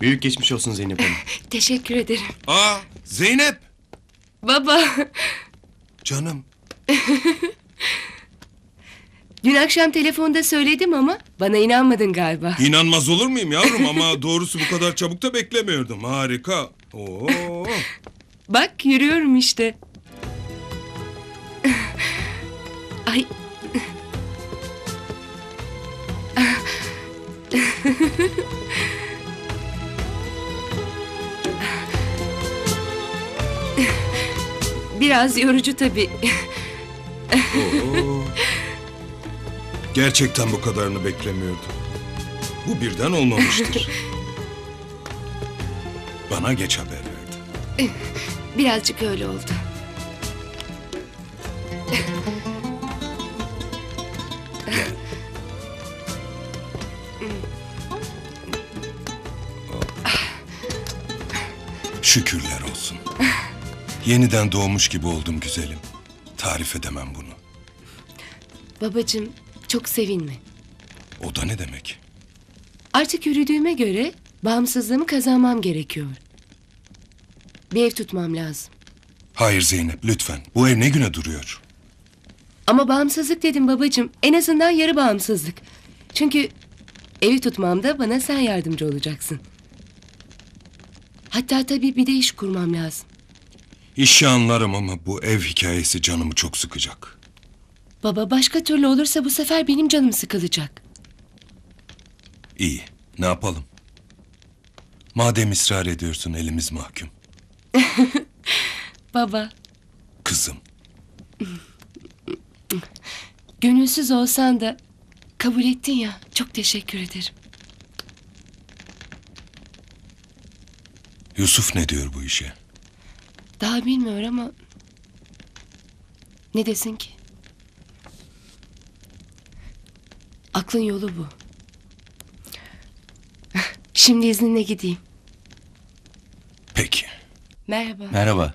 Büyük geçmiş olsun Zeynep Hanım. Teşekkür ederim. Aa Zeynep. Baba, Canım. dün akşam telefonda söyledim ama bana inanmadın galiba. İnanmaz olur muyum yavrum ama doğrusu bu kadar çabuk da beklemiyordum. Harika. Oo. Bak yürüyorum işte. Ay. Biraz yorucu tabii. Oo. Gerçekten bu kadarını beklemiyordum. Bu birden olmamıştır. Bana geç haber verdi. Birazcık öyle oldu. Gel. Şükürler olsun. Yeniden doğmuş gibi oldum güzelim. Tarif edemem bunu. Babacığım çok sevinme. O da ne demek? Artık yürüdüğüme göre bağımsızlığımı kazanmam gerekiyor. Bir ev tutmam lazım. Hayır Zeynep lütfen. Bu ev ne güne duruyor? Ama bağımsızlık dedim babacığım. En azından yarı bağımsızlık. Çünkü evi tutmamda bana sen yardımcı olacaksın. Hatta tabii bir de iş kurmam lazım. İşi anlarım ama bu ev hikayesi canımı çok sıkacak. Baba başka türlü olursa bu sefer benim canım sıkılacak. İyi. Ne yapalım? Madem ısrar ediyorsun elimiz mahkum. Baba, Kızım. gönülsüz olsan da kabul ettin ya. Çok teşekkür ederim. Yusuf ne diyor bu işe? Daha bilmiyor ama ne desin ki? Aklın yolu bu. Şimdi izninle gideyim. Peki. Merhaba. Merhaba.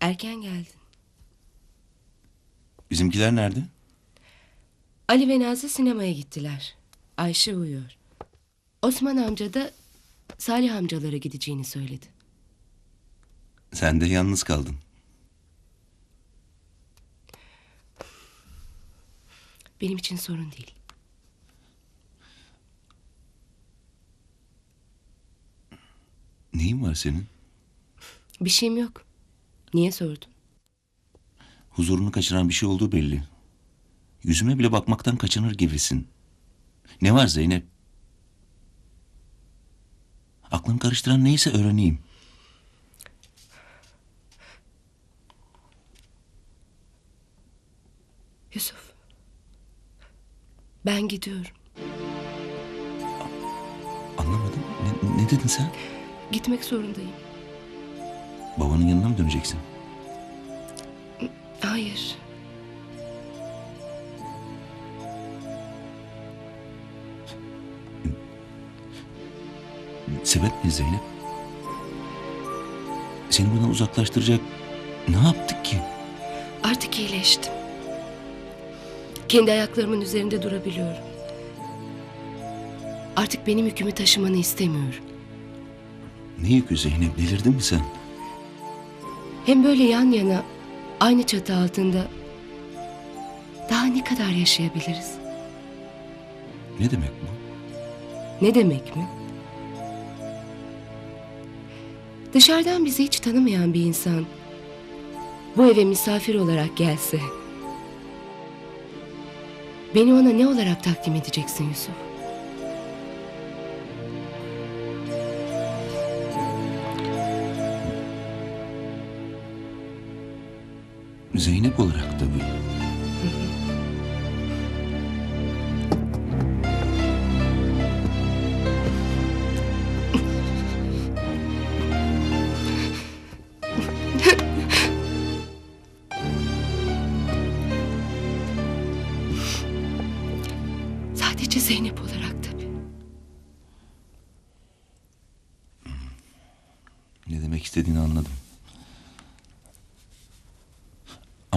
Erken geldin. Bizimkiler nerede? Ali ve Nazlı sinemaya gittiler. Ayşe uyuyor. Osman amca da Salih amcalara gideceğini söyledi. Sen de yalnız kaldın. Benim için sorun değil. Neyin var senin? Bir şeyim yok. Niye sordun? Huzurunu kaçıran bir şey olduğu belli. Yüzüme bile bakmaktan kaçınır gibisin. Ne var Zeynep? Aklını karıştıran neyse öğreneyim. Yusuf. Ben gidiyorum. Anlamadım. Ne, ne dedin sen? Gitmek zorundayım. Babanın yanına mı döneceksin? Hayır. Sebep ne Zeynep? Seni buradan uzaklaştıracak ne yaptık ki? Artık iyileştim. Kendi ayaklarımın üzerinde durabiliyorum. Artık benim yükümü taşımanı istemiyorum. Ne yükü Zeynep delirdin mi sen? Hem böyle yan yana, aynı çatı altında daha ne kadar yaşayabiliriz? Ne demek bu? Ne demek mi? Dışarıdan bizi hiç tanımayan bir insan bu eve misafir olarak gelse beni ona ne olarak takdim edeceksin Yusuf? Zeynep olarak tabii.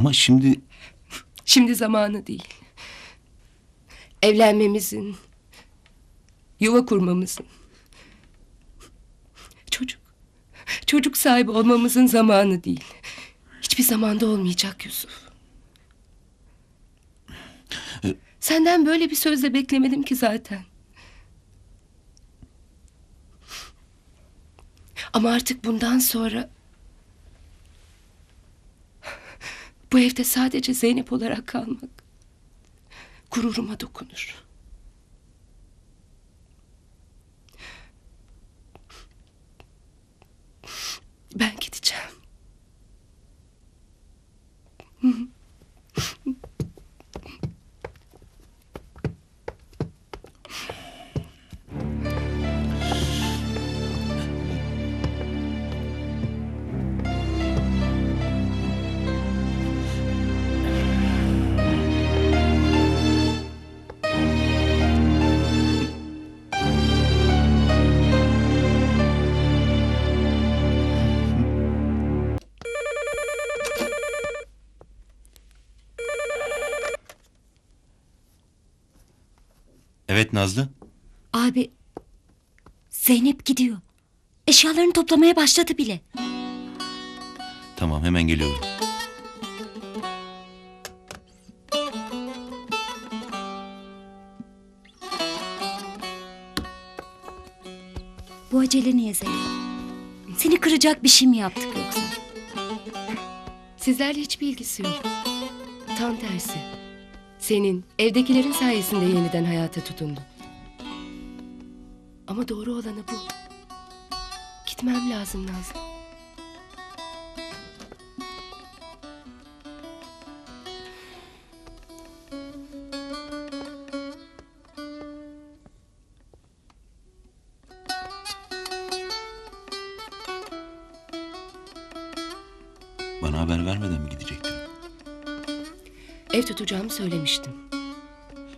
Ama şimdi... Şimdi zamanı değil. Evlenmemizin, yuva kurmamızın, çocuk, çocuk sahibi olmamızın zamanı değil. Hiçbir zamanda olmayacak Yusuf. E, Senden böyle bir sözle beklemedim ki zaten. Ama artık bundan sonra bu evde sadece Zeynep olarak kalmak gururuma dokunur. Evet Nazlı. Abi Zeynep gidiyor. Eşyalarını toplamaya başladı bile. Tamam hemen geliyorum. Bu acele niye Zeynep? Seni kıracak bir şey mi yaptık yoksa? Sizlerle hiçbir ilgisi yok. Tam tersi. Senin, evdekilerin sayesinde yeniden hayata tutundum. Ama doğru olanı bu. Gitmem lazım Nazlı. Bana haber vermeden mi gidecektin? Ev tutacağımı söylemiştim.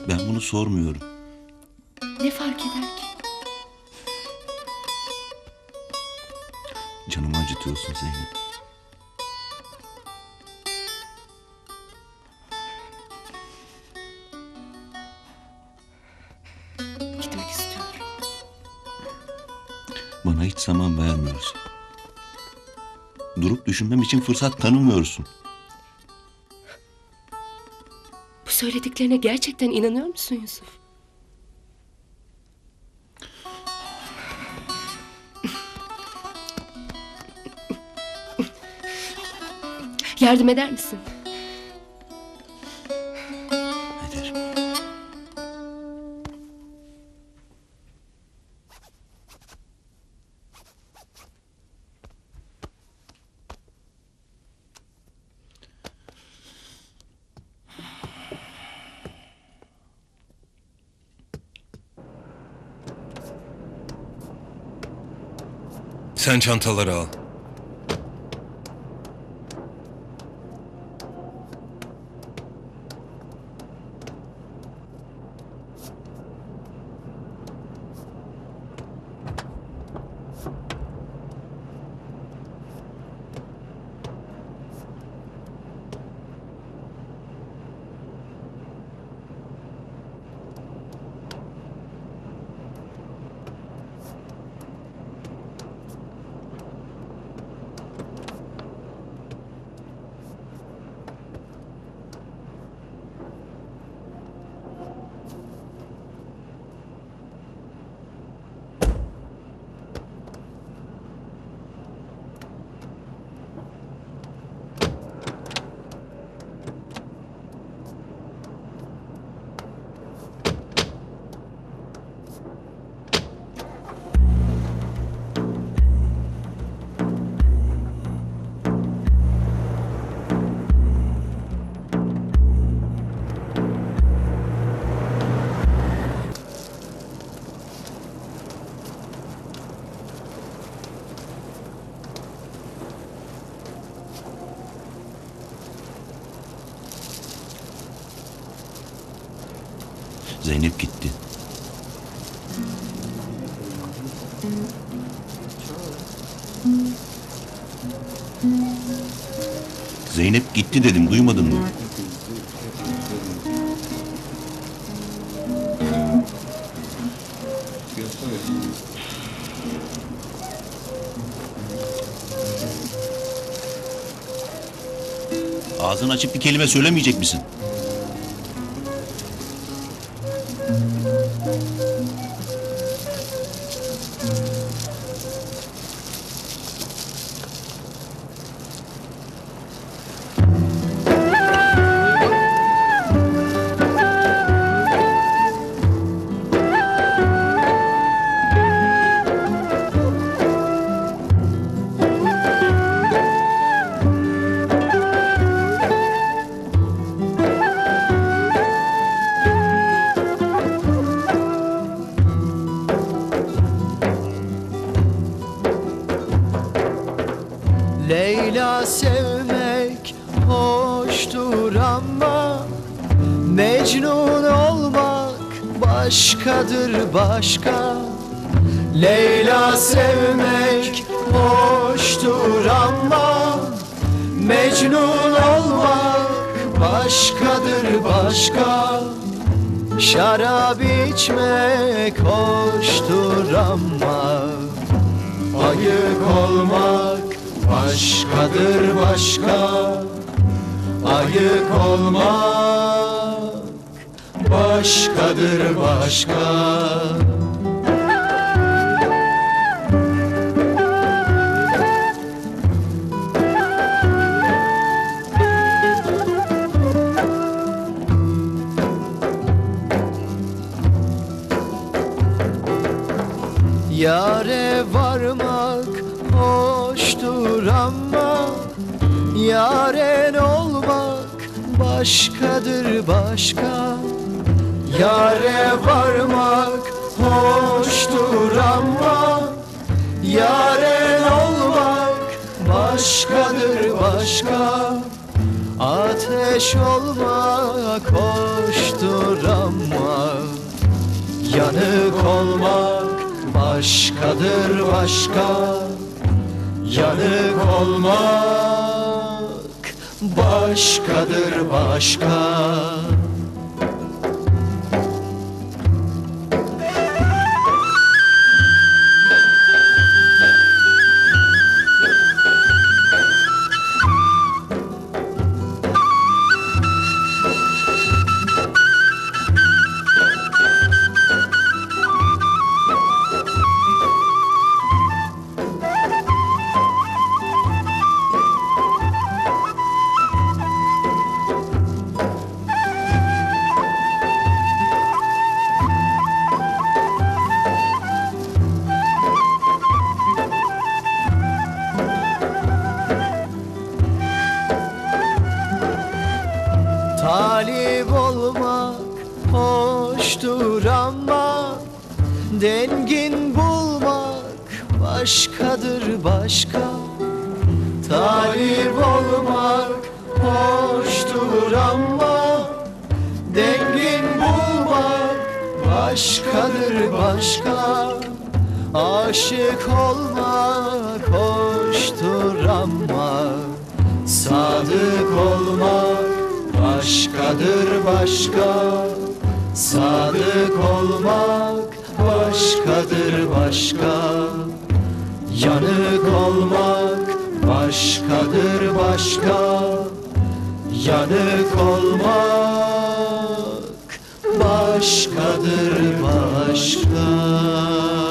Ben bunu sormuyorum. Ne fark eder ki? Canımı acıtıyorsun Zeynep. Gitmek istiyorum. Bana hiç zaman vermiyorsun. Durup düşünmem için fırsat tanımıyorsun. Söylediklerine gerçekten inanıyor musun Yusuf? Yardım eder misin? Sen çantaları al. Zeynep gitti. Zeynep gitti dedim duymadın mı? Ağzını açıp bir kelime söylemeyecek misin? Leyla başka. Leyla sevmek hoştur ama Mecnun olmak başkadır başka. Şarap içmek hoştur ama Ayık olmak başkadır başka. Ayık olmak başkadır başka. Yare varmak hoştur ama Yaren olmak başkadır başka Yare varmak hoştur ama Yaren olmak başkadır başka. Ateş olmak hoştur ama Yanık olmak başkadır başka. Yanık olmak başkadır başka hoştur ama Dengin bulmak başkadır başka. Talip olmak hoştur ama Dengin bulmak başkadır başka. Aşık olmak hoştur ama Sadık olmak başkadır başka Sadık olmak başkadır başka. Yanık olmak başkadır başka. Yanık olmak başkadır başka